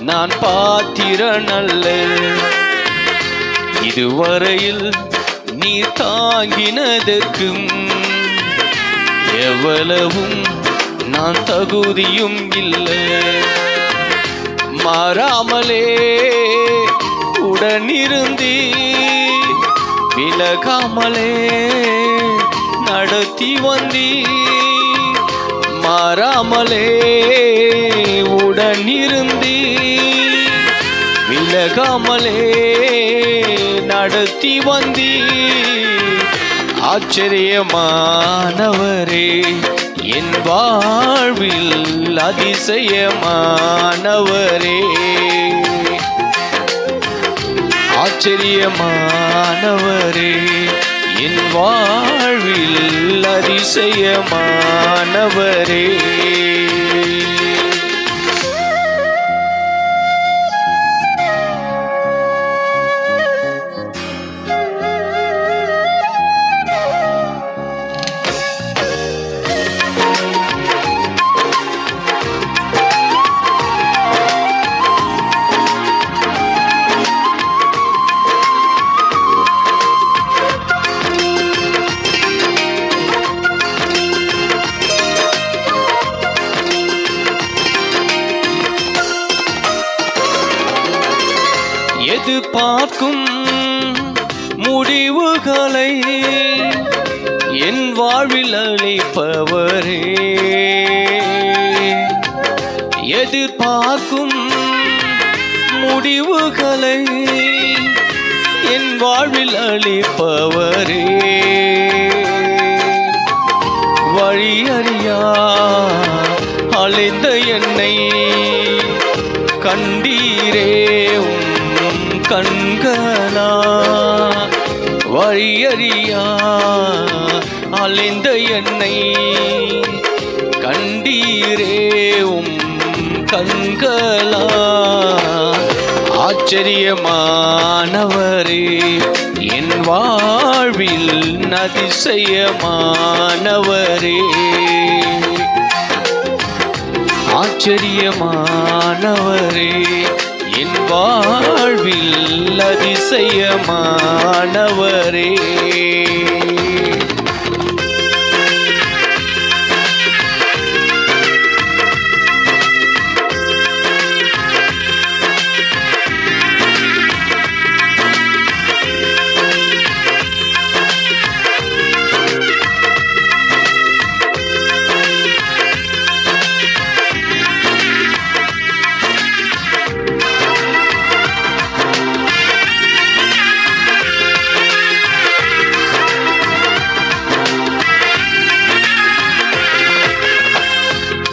நான் பாத்திரனல்ல இதுவரையில் நீ தாங்கினதற்கும் எவ்வளவும் நான் தகுதியும் இல்லை. மாறாமலே உடனிருந்தி விலகாமலே நடத்தி வந்தி மாறாமலே உடனிருந்தீ கமலே நடத்தி வந்தி ஆச்சரியமானவரே என் வாழ்வில் அதிசயமானவரே. ஆச்சரியமானவரே என் வாழ்வில் அதிசயமானவரே. என் வாழ்வில் அழைப்பவரே. எதிர்பார்க்கும் முடிவுகளை என் வாழ்வில் அளிப்பவரே. அலைந்த என்னை கண்டீரே உம் கண்களா. ஆச்சரியமானவரே என் வாழ்வில் அதிசயமானவரே. ஆச்சரியமானவரே என் வாழ்வில் அதிசயமானவரே.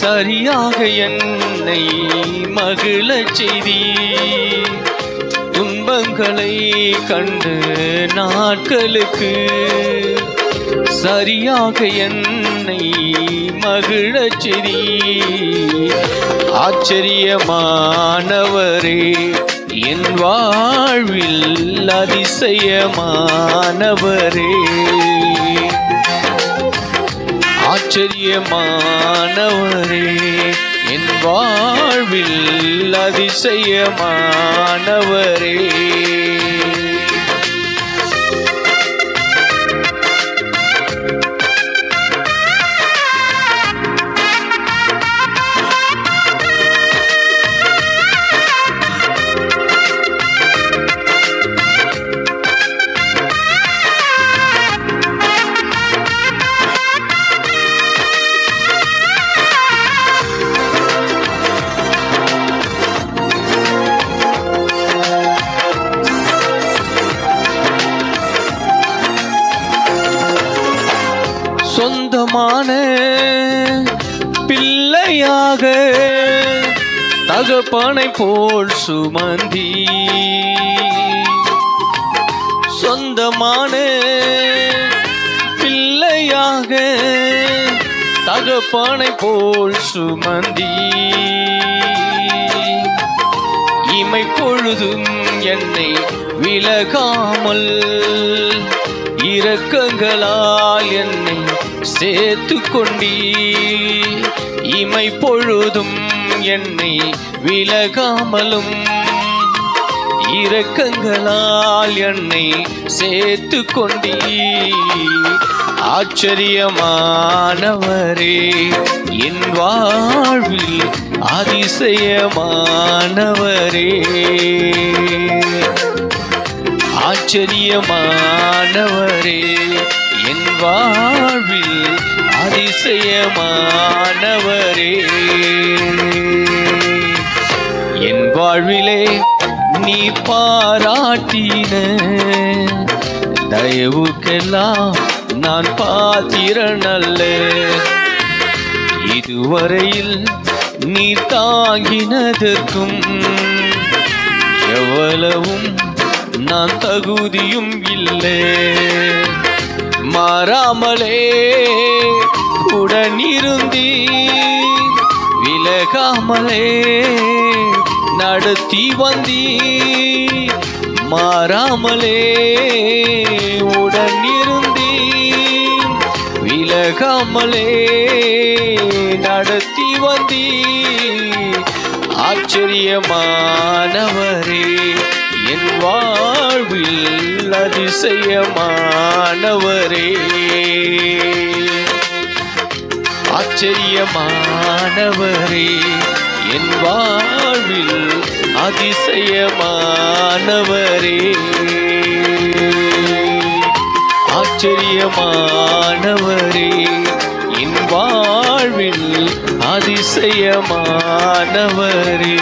சரியாக என்னை மகிழச் செய்தி துன்பங்களை கண்டு நாட்களுக்கு சரியாக என்னை மகிழச் செய்தி ஆச்சரியமானவரே என் வாழ்வில் அதிசயமானவரே. ஆச்சரியமானவரே என் வாழ்வில் அதிசயமானவரே. சொந்தமான பிள்ளையாக தகப்பனை போல் சுமந்தி. சொந்தமான பிள்ளையாக தகப்பனை போல் சுமந்தி. இமை பொழுதும் என்னை விலகாமல் இரக்கங்களால் என்னை சேர்த்து கொண்டீ இமை பொழுதும் என்னை விலகாமலும் இரக்கங்களால் என்னை சேர்த்து கொண்டீ ஆச்சரியமானவரே என் வாழ்வில் அதிசயமானவரே. ஆச்சரியமானவரே என் வாழ் அதிசயமானவரே. என் வாழ்விலே நீ பாராட்டின தயவுக்கெல்லாம் நான் பாத்திரனல்ல. இதுவரையில் நீ தாங்கினதற்கும் எவ்வளவும் நான் தகுதியும் இல்லை. மாறாமலே உடனிருந்தி விலகாமலே நடத்தி வந்தி மாறாமலே உடனிருந்தி விலகாமலே நடத்தி வந்தி ஆச்சரியமானவரே என் வாழ்வில் அதிசயமானவரே ஆச்சரியமானவரே என் வாழ்வில் அதிசயமானவரே. ஆச்சரியமானவரே என் வாழ்வில் அதிசயமானவரே.